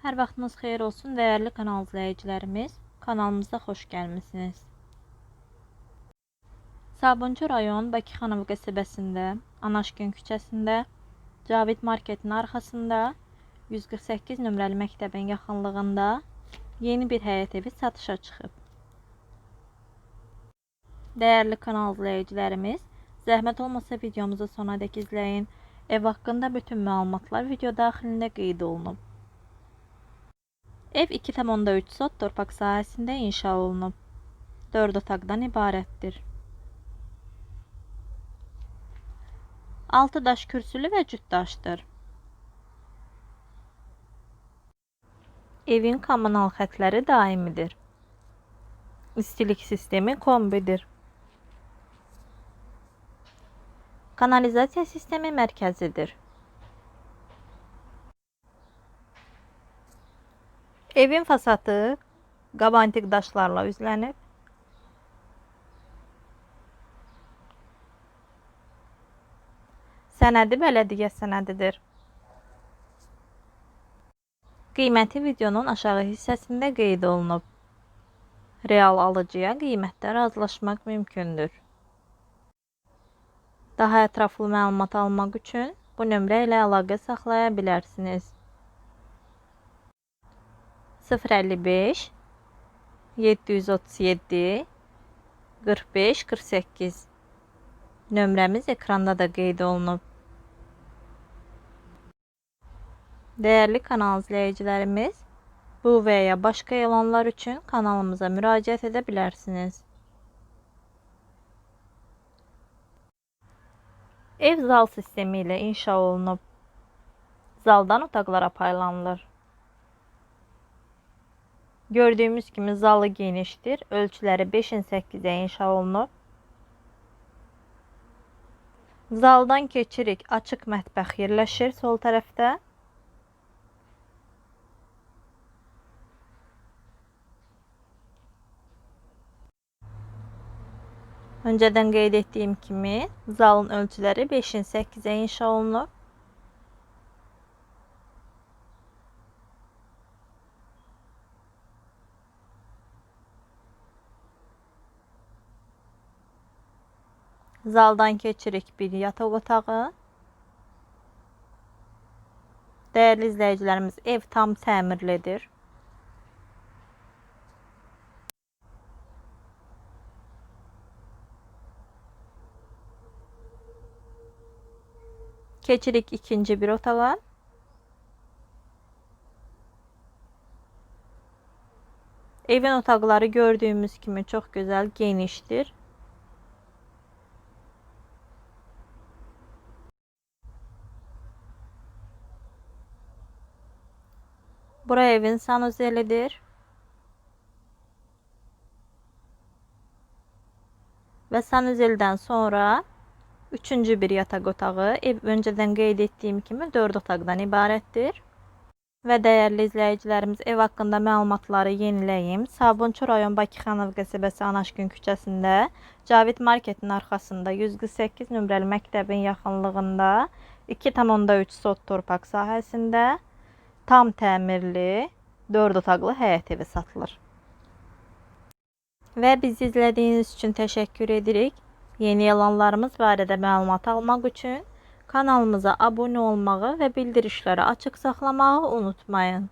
Hər vaxtınız xeyir olsun dəyərli kanal izləyicilərimiz. Kanalımıza xoş gəlmisiniz. Sabunçu rayon Bakıxanov qəsəbəsində, Anaşgün küçəsində, Cavid Marketin arxasında 148 nömrəli məktəbin yaxınlığında yeni bir həyət evi satışa çıxıb. Dəyərli kanal izləyicilərimiz, zəhmət olmasa videomuzu sona dək izləyin. Ev haqqında bütün məlumatlar video daxilində qeyd olunub. Ev 2,3 sot torpaq sahəsində inşa olunub. 4 otaqdan ibarətdir. 6 daş kürsülü və cüt daşdır. Evin kommunal xətləri daimidir. İstilik sistemi kombidir. Kanalizasiya sistemi mərkəzidir. Evin fasadı qabantik daşlarla üzlənib. Sənədi bələdiyyə sənədidir. Qiyməti videonun aşağı hissəsində qeyd olunub. Real alıcıya qiymətdə razılaşmaq mümkündür. Daha ətraflı məlumat almaq üçün bu nömrə ilə əlaqə saxlaya bilərsiniz. 055 737 45 48 Nömrəmiz ekranda da qeyd olunub. Dəyərli kanal izləyicilərimiz, bu və ya başqa elanlar üçün kanalımıza müraciət edə bilərsiniz. Ev zal sistemi ilə inşa olunub. Zaldan otaqlara paylanılır. Gördüyümüz kimi zalı genişdir. Ölçüləri 5-in 8-ə inşa olunub. Zaldan keçirik. Açıq mətbəx yerləşir sol tərəfdə. Öncədən qeyd etdiyim kimi zalın ölçüləri 5-in 8-ə inşa olunub. Zaldan keçirik bir yataq otağı. Dəyərli izləyicilərimiz, ev tam təmirlidir. Keçirik ikinci bir otağa. Evin otaqları gördüyümüz kimi çox gözəl, genişdir. Bura evin sanuzelidir. Və sanuzeldən sonra üçüncü bir yataq otağı. Ev öncədən qeyd etdiyim kimi 4 otaqdan ibarətdir. Və dəyərli izləyicilərimiz ev haqqında məlumatları yeniləyim. Sabunçu rayon Bakıxanov qəsəbəsi Anaşgün küçəsində Cavid Marketin arxasında 148 nömrəli məktəbin yaxınlığında 2,3 sot torpaq sahəsində tam təmirli 4 otaqlı həyət evi satılır. Və bizi izlədiyiniz üçün təşəkkür edirik. Yeni elanlarımız barədə məlumat almaq üçün kanalımıza abunə olmağı və bildirişləri açıq saxlamağı unutmayın.